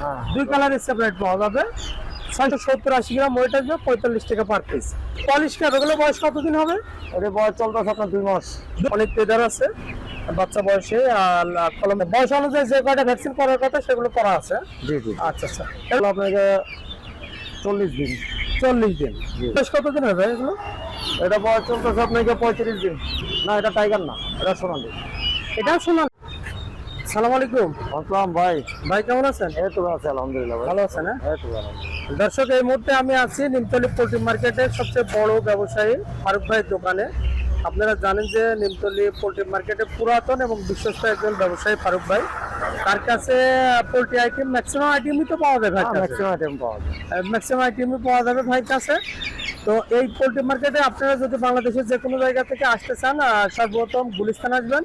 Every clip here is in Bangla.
হ্যাঁ। দুই কালারের সেপারেট পাওয়া যাবে। ছয়শো সত্তর আশি গ্রাম ওয়েট আসবে পঁয়তাল্লিশ টাকা পার পিস পলিশ ক্যাপ এগুলো বয়স কতদিন হবে? এটা বয়স চলতেছে আপনার দুই মাস। অনেক পেদার আছে বাচ্চা বয়সে আর কলমে। বয়স অনুযায়ী যে কয়টা ভ্যাকসিন করার কথা সেগুলো করা আছে। জি জি। আচ্ছা আচ্ছা। এগুলো আপনাকে চল্লিশ দিন। চল্লিশ দিন। বেশ কতদিন হবে এগুলো? এটা বয়স চলতেছে আপনাকে পঁয়ত্রিশ দিন। না এটা টাইগার না এটা সোনালি। এটাও শোনা সালাম আলাইকুম। আসসালাম ভাই। ভাই কেমন আছেন? এই তো আছে আলহামদুলিল্লাহ ভালো আছেন হ্যাঁ? এই তো ভালো। দর্শক এই মুহূর্তে আমি আছি নিমতলি পোল্ট্রি মার্কেটের সবচেয়ে বড় ব্যবসায়ী ফারুক ভাইয়ের দোকানে। আপনারা জানেন যে নিমতলি পোল্ট্রি মার্কেটে পুরাতন এবং বিশ্বস্ত একজন ব্যবসায়ী ফারুক ভাই। তার কাছে পোল্ট্রি আইটেম ম্যাক্সিমাম আইটেমই তো পাওয়া যায় ভাই ম্যাক্সিমাম আইটেম পাওয়া যায় ম্যাক্সিমাম আইটেমই পাওয়া যাবে ভাইয়ের কাছে। তো এই পোল্ট্রি মার্কেটে আপনারা যদি বাংলাদেশের যে কোনো জায়গা থেকে আসতে চান সর্বপ্রথম গুলিস্তান আসবেন।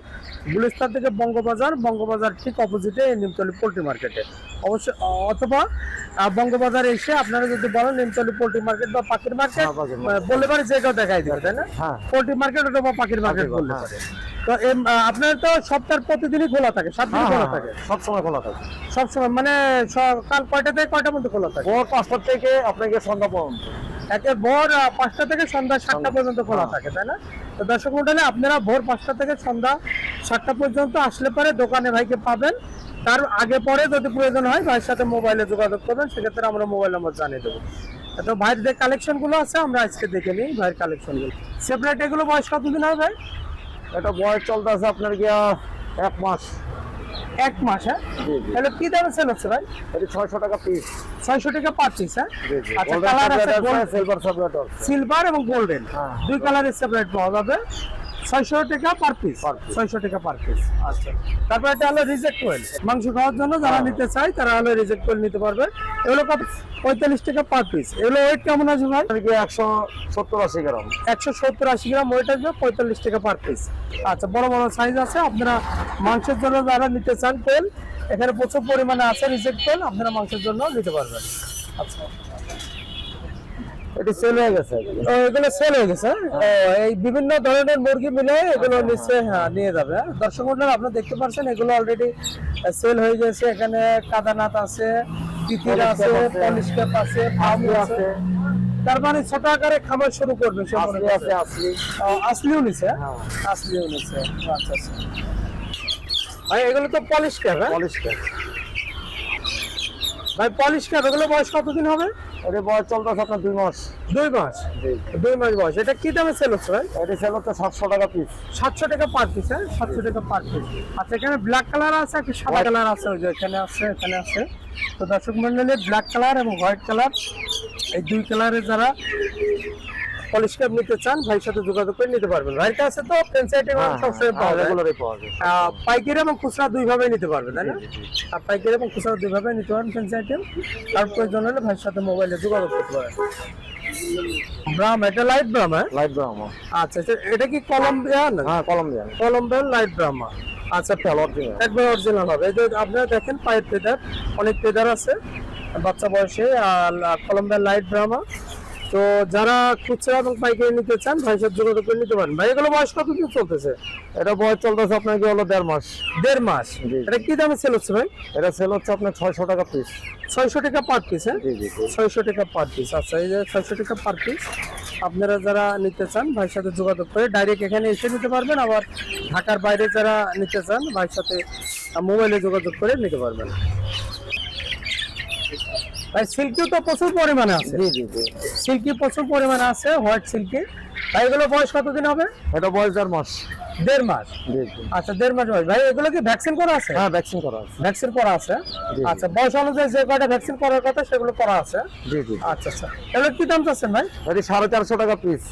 গুলিস্তান থেকে বঙ্গবাজার বঙ্গবাজার ঠিক অপোজিটে এই নিমতলি পোল্ট্রি মার্কেটে। অবশ্য অথবা বঙ্গবাজারে এসে আপনারা যদি বলেন নিমতলি পোল্ট্রি মার্কেট বা পাখির মার্কেট হ্যাঁ, বললে পারে যে কেউ দেখাই দিবে তাই না? পোলট্রি মার্কেট অথবা পাখির মার্কেট বললে হ্যাঁ। পারে তো আপনার তো সপ্তাহ প্রতিদিনই খোলা থাকে সাত দিন হ্যাঁ, খোলা হ্যাঁ, থাকে? সব সময় খোলা থাকে। সবসময় মানে সকাল কয়টা থেকে কয়টা মধ্যে খোলা থাকে? ভোর পাঁচটার থেকে আপনাকে সন্ধ্যা পর্যন্ত। একে ভোর পাঁচটা থেকে সন্ধ্যা সাতটা পর্যন্ত খোলা হ্যাঁ। থাকে তাই না? তো দর্শক মন্ডলী আপনারা ভোর পাঁচটা থেকে সন্ধ্যা সাতটা পর্যন্ত আসলে পরে দোকানে ভাইকে পাবেন। তার আগে পরে যদি প্রয়োজন হয় ভাইয়ের সাথে মোবাইলে যোগাযোগ করবেন সেক্ষেত্রে আমরা মোবাইল নম্বর জানিয়ে দেবো। তো ভাইয়ের যে কালেকশনগুলো আছে আমরা আজকে দেখে নিই ভাইয়ের কালেকশনগুলো সেপারেট এগুলো বয়স কতদিন হয় ভাই? এটা বয়স চলতেছে আপনার গিয়া এক মাস। এক মাস হ্যাঁ? তাহলে কি দামে সেল হচ্ছে ভাই? এটা ছয়শো টাকা পিস ছয়শো টাকা পার পিস হ্যাঁ? আচ্ছা কালার আছে সিলভার সাবলেট সিলভার এবং গোল্ডেন হ্যাঁ। দুই কালারের সেপারেট পাওয়া যাবে। ছয়শো টাকা পার পিস Per piece। ছয়শো টাকা পার পিস আচ্ছা। তারপর এটা হলো রিজেক্ট কোয়েল মাংস খাওয়ার জন্য যারা হ্যাঁ। নিতে চায় তারা হলো রিজেক্ট কোয়েল নিতে পারবে। এগুলো কত? পঁয়তাল্লিশ টাকা পার পিস এগুলো ওয়েট কেমন আছে ভাই? আপনার কি একশো সত্তর আশি গ্রাম। একশো সত্তর আশি গ্রাম ওয়েট আসবে পঁয়তাল্লিশ টাকা পার পিস আচ্ছা বড় বড় সাইজ আছে। আপনারা মাংসের জন্য যারা নিতে চান কোয়েল এখানে প্রচুর পরিমাণে আছে রিজেক্ট আপনারা মাংসের জন্য নিতে পারবেন। আচ্ছা। এটি সেল হয়ে গেছে। এগুলো সেল হয়ে গেছে এই বিভিন্ন ধরনের মুরগি মিলে এগুলো নিশ্চয়ই হ্যাঁ নিয়ে যাবে। হ্যাঁ। দর্শক মন্ডল আপনারা দেখতে পাচ্ছেন এগুলো অলরেডি সেল হয়ে গেছে। এখানে কাদানাথ আছে তিতির আছে পলিশ ক্যাপ আছে পামু আছে। আছে। তার মানে ছোট আকারে খাবার শুরু করবে সে মনে আছে আসলি আসলিও নিছে? হ্যাঁ। আসলিও নিছে। আচ্ছা আচ্ছা। ভাই এগুলো তো পলিশ ক্যাপ পলিশ ক্যাপ ভাই পলিশ ক্যাপ এগুলো বয়স কতদিন হবে? এটি বয়স চলতেছে আপনার দুই মাস। দুই মাস? দুই মাস বয়স। এটা কি দামে সেল হচ্ছে ভাই? এটি সেল হচ্ছে সাতশো টাকা পিস সাতশো টাকা পার পিস হ্যাঁ? সাতশো টাকা পার পিস আচ্ছা এখানে ব্ল্যাক কালার আছে একটা সাদা কালার আছে? ওই যে এখানে আছে এখানে আছে। তো দর্শক মন্ডলী ব্ল্যাক কালার এবং হোয়াইট কালার এই দুই কালারের যারা পলিশ ক্যাপ নিতে চান ভাইয়ের সাথে যোগাযোগ করে নিতে পারবেন। ভাইয়ের কাছে তো সাইড এবং হ্যাঁ, সবসময় পাওয়া যায়। পাইকারি এবং খুচরা দুইভাবে নিতে পারবেন তাই না? আর পাইকারি এবং খুচরা দুইভাবে নিতে পারেন ফেন্সি আইটেম তার প্রয়োজন হলে ভাইয়ের সাথে মোবাইলে যোগাযোগ করতে পারেন। ব্রাম এটা লাইট ব্রাম হ্যাঁ? Light Brahma. আচ্ছা এটা কি কলম্বিয়ান হ্যাঁ কলম্বিয়ান কলম্বিয়ান লাইট আচ্ছা একবার অরিজিনাল হবে। আপনারা দেখেন পায়ের পেদার অনেক পেদার আছে। বাচ্চা বয়সে আর কলম্বিয়ান লাইট ব্রাহ্মা। তো যারা খুচরা এবং পাইকারি নিতে চান ভাই সাথে যোগাযোগ করে নিতে পারেন। ভাই এগুলো বয়স কতদিন চলতেছে? এটা বয়স চলতেছে আপনার কি হলো দেড় মাস। দেড় মাস। এটা কি দামে সেল হচ্ছে ভাই? এটা সেল হচ্ছে আপনার ছয়শো টাকা পিস ছয়শো টাকা পার পিস হ্যাঁ? জি জি জি। ছয়শো টাকা পার পিস আচ্ছা এই যে ছয়শো টাকা পার পিস আপনারা যারা নিতে চান ভাইয়ের সাথে যোগাযোগ করে ডাইরেক্ট এখানে এসে নিতে পারবেন। আবার ঢাকার বাইরে যারা নিতে চান ভাইয়ের সাথে মোবাইলে যোগাযোগ করে নিতে পারবেন। সিল্কিও তো প্রচুর পরিমাণে আছে। জি জি জি। সিল্কি প্রচুর পরিমাণে আছে হোয়াইট সিল্কি ভাই এগুলো বয়স কতদিন হবে? এটা বয়স দেড় মাস। দেড় মাস? আচ্ছা দেড় মাস বয়স। ভাই এগুলো কি ভ্যাকসিন করা আছে? হ্যাঁ ভ্যাকসিন করা আছে। ভ্যাকসিন করা আছে? আচ্ছা বয়স অনুযায়ী যে কয়টা ভ্যাকসিন করার কথা সেগুলো করা আছে? জি জি। আচ্ছা আচ্ছা। এগুলো কি দাম চাচ্ছেন ভাই? এটি সাড়ে চারশো টাকা পিস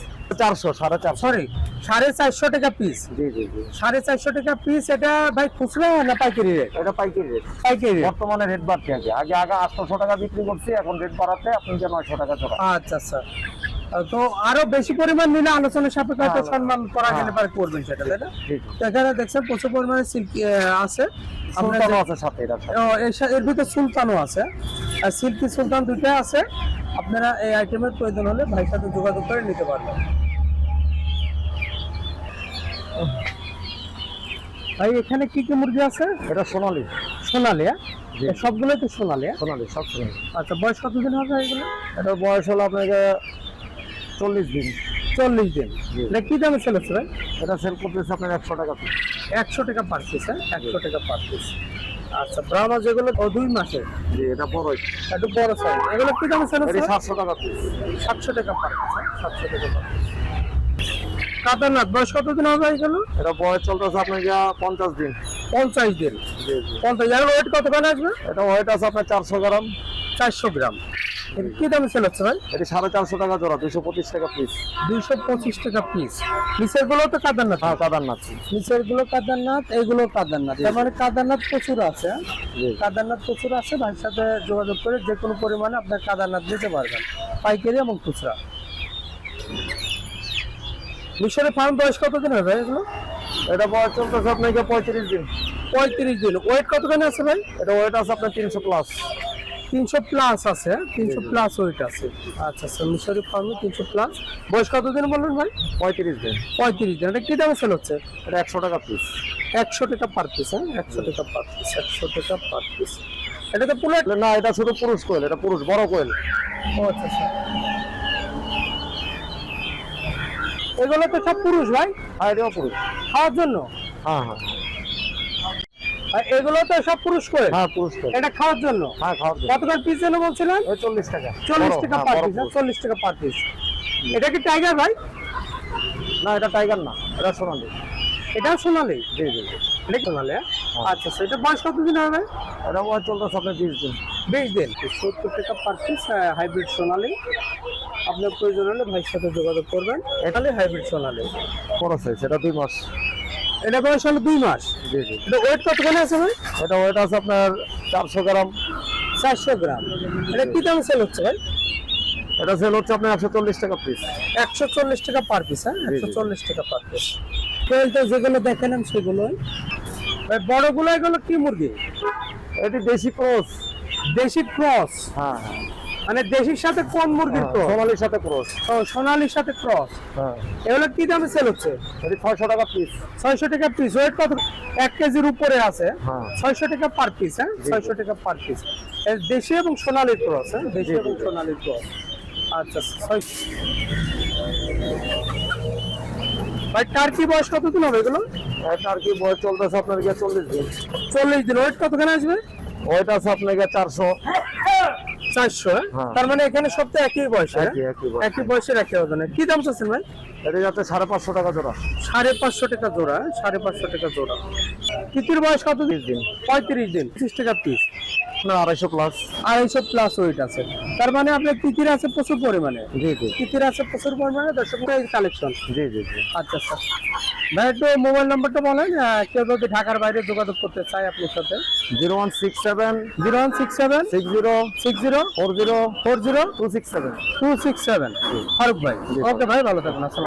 চারশো সাড়ে চারশো। সরি সাড়ে চারশো টাকা পিস জি জি জি। সাড়ে চারশো টাকা পিস এটা ভাই খুচরা না পাইকারি রেট এটা পাইকারি রেট পাইকারি বর্তমানে রেট বাড়ছে আগে। আগে আগে আটশোশো টাকা বিক্রি করছি এখন রেট বাড়াতে আপনি যে নয়শো টাকা আচ্ছা আচ্ছা। তো আরও বেশি পরিমাণ নিলে আলোচনা সাপেক্ষে হয়তো হ্যাঁ, সম্মান করা হ্যাঁ। গেলে পারে করবেন সেটা তাই না? এখানে দেখছেন প্রচুর পরিমাণে সিল্কি আছে। সুলতানও আছে সাথে এর ভিতরে সুলতানও আছে। আর সিল্কি সুলতান দুইটা আছে। আপনারা এই আইটেমের প্রয়োজন হলে ভাইয়ের সাথে যোগাযোগ করে নিতে পারবেন। ভাই এখানে কি কি মুরগি আছে? এটা সোনালি। সোনালি হ্যাঁ? সবগুলোই তো সোনালি হ্যাঁ? সোনালি সব সোনালি। আচ্ছা বয়স কতদিন হবে এগুলো? এটার বয়স হলো আপনাকে চল্লিশ দিন চল্লিশ দিন। এটা কি দামে সেল হচ্ছে ভাই? এটা সেল করতেছে আপনার একশো টাকা পিস একশো টাকা পার পিস হ্যাঁ? একশো টাকা পার পিস আচ্ছা ব্রাহ্মা যেগুলো দুই মাসে। জি এটা বড়ই একটু বড় সাইজ এগুলো কি দামে সেল হচ্ছে সাতশো টাকা পিস সাতশো টাকা পার পিস হ্যাঁ? সাতশো টাকা পার পিস কাতারনাথ বয়স কতদিন হবে এগুলো? এটা বয়স চলতেছে আপনার গিয়া পঞ্চাশ দিন। পঞ্চাশ দিন। পঞ্চাশ এগুলো ওয়েট কতখানে আসবে? এটা ওয়েট আছে আপনার চারশো গ্রাম। চারশো গ্রাম। কি দামে সেল হচ্ছে ভাই? এটি সাড়ে চারশো টাকা জোড়া দুশো পঁচিশ টাকা পিস দুইশো পঁচিশ টাকা পিস নিচেরগুলো তো কাদারনাথ। হ্যাঁ কাদারনাথ। নিচেরগুলো কাদারনাথ এইগুলো কাদারনাথ। তার মানে কাদারনাথ প্রচুর আছে? কাদারনাথ প্রচুর আছে ভাইয়ের সাথে যোগাযোগ করে যে কোনো পরিমাণে আপনার কাদারনাথ দিতে পারবেন। পাইকারি এবং খুচরা। মিশরের ফার্ম বয়স কতদিন হবে এগুলো? এটা বয়স চলতেছে আপনাকে পঁয়ত্রিশ দিন। পঁয়ত্রিশ দিন। ওয়েট কতখানি আছে ভাই? এটা ওয়েট আছে আপনার তিনশো প্লাস তিনশো প্লাস আছে তিনশো প্লাস ওয়েট আছে। আচ্ছা আচ্ছা মিশরি ফার্মে তিনশো প্লাস বয়স কতদিন বললেন ভাই? পঁয়ত্রিশ দিন। পঁয়ত্রিশ দিন। এটা কি দামে সেল হচ্ছে? এটা একশো টাকা পিস একশো টাকা পার পিস হ্যাঁ? একশো টাকা পার পিস একশো টাকা পার পিস এটা তো পুরো না এটা শুধু পুরুষ কোয়েল এটা পুরুষ বড় কোয়েল। ও আচ্ছা আচ্ছা। এগুলো তো সব পুরুষ ভাই? হ্যাঁ এটাও পুরুষ। খাওয়ার জন্য? হ্যাঁ হ্যাঁ। এগুলো তো সব পুরুষ করে হ্যাঁ পুরুষ কোয়েল এটা খাওয়ার জন্য? হ্যাঁ খাওয়ার জন্য। কত করে পিস যেন বলছিলেন? ওই চল্লিশ টাকা। চল্লিশ বড়, টাকা হ্যাঁ, পার পিস পুরুষ। চল্লিশ টাকা পার পিস এটা কি টাইগার ভাই? না এটা টাইগার না এটা সোনালি। এটাও সোনালি? জি জি। এটা সোনালি হ্যাঁ? আচ্ছা আচ্ছা এটা বয়স কতদিন হবে? এটা বয়স চলতেছে আপনার বিশ দিন। বিশ দিন। সত্তর টাকা পার পিস হাইব্রিড সোনালি। আপনার প্রয়োজন হলে ভাইয়ের সাথে যোগাযোগ করবেন। এটালে হাইব্রিড সোনালি। বড় সাইজ এটা দুই মাস। এটা বয়স হলো দুই মাস। জি জি। এটা ওয়েট কতখানি আছে ভাই? এটা ওয়েট আছে আপনার চারশো গ্রাম। চারশো গ্রাম। এটা কি দামে সেল হচ্ছে ভাই? এটা সেল হচ্ছে আপনার একশো চল্লিশ টাকা পিস একশো চল্লিশ টাকা পার পিস হ্যাঁ। একশো চল্লিশ টাকা পার পিস তো যেগুলো দেখালাম সেগুলো বড়গুলো এগুলো কি মুরগি? এটি দেশি ক্রস। দেশি ক্রস। হ্যাঁ হ্যাঁ। মানে দেশির সাথে কোন মুরগির ক্রস সোনালির সাথে ক্রস ও সোনালির সাথে ক্রস হ্যাঁ। এগুলো কি দামে সেল হচ্ছে? এটি ছয়শো টাকা পিস ছয়শো টাকা পিস ওয়েট কত? এক কেজির উপরে আছে। হ্যাঁ। ছয়শো টাকা পার পিস হ্যাঁ? জি। ছয়শো টাকা পার পিস দেশি এবং সোনালির ক্রস হ্যাঁ? দেশি এবং সোনালির ক্রস আচ্ছা ছয় ভাই টার্কি বয়স কতদিন হবে এগুলো? আর বয়স চলতেছে আপনার গিয়ে চল্লিশ দিন। চল্লিশ দিন। ওয়েট কতখানে আসবে? ওয়েট আছে আপনার গিয়ে চারশো। চারশো হ্যাঁ। তার মানে এখানে সব তো একই বয়সে হ্যাঁ? একই একই বয়স। একই বয়সের একই ওজনে কি দাম চাচ্ছেন ভাই এটা যাতে সাড়ে পাঁচশো টাকা জোড়া সাড়ে পাঁচশো টাকা জোড়া হ্যাঁ? সাড়ে পাঁচশো টাকা জোড়া কিতির বয়স কত দিন দিন পঁয়ত্রিশ দিন পঁচিশ টাকা পিস আপনার আড়াইশো প্লাস আড়াইশো প্লাস ওয়েট আছে। তার মানে আপনার তিতির আছে প্রচুর পরিমাণে। জি জি। তিতির আছে প্রচুর পরিমাণে দর্শক কালেকশন জি জি জি। আচ্ছা আচ্ছা। ভাই একটু মোবাইল নাম্বারটা বলেন কেউ যদি ঢাকার বাইরে যোগাযোগ করতে চায় আপনার সাথে। Zero one six seven zero one six seven six zero six zero four zero four zero two six seven. Two six seven. Faruk ভাই ওকে ভাই ভালো থাকুন আসসালাম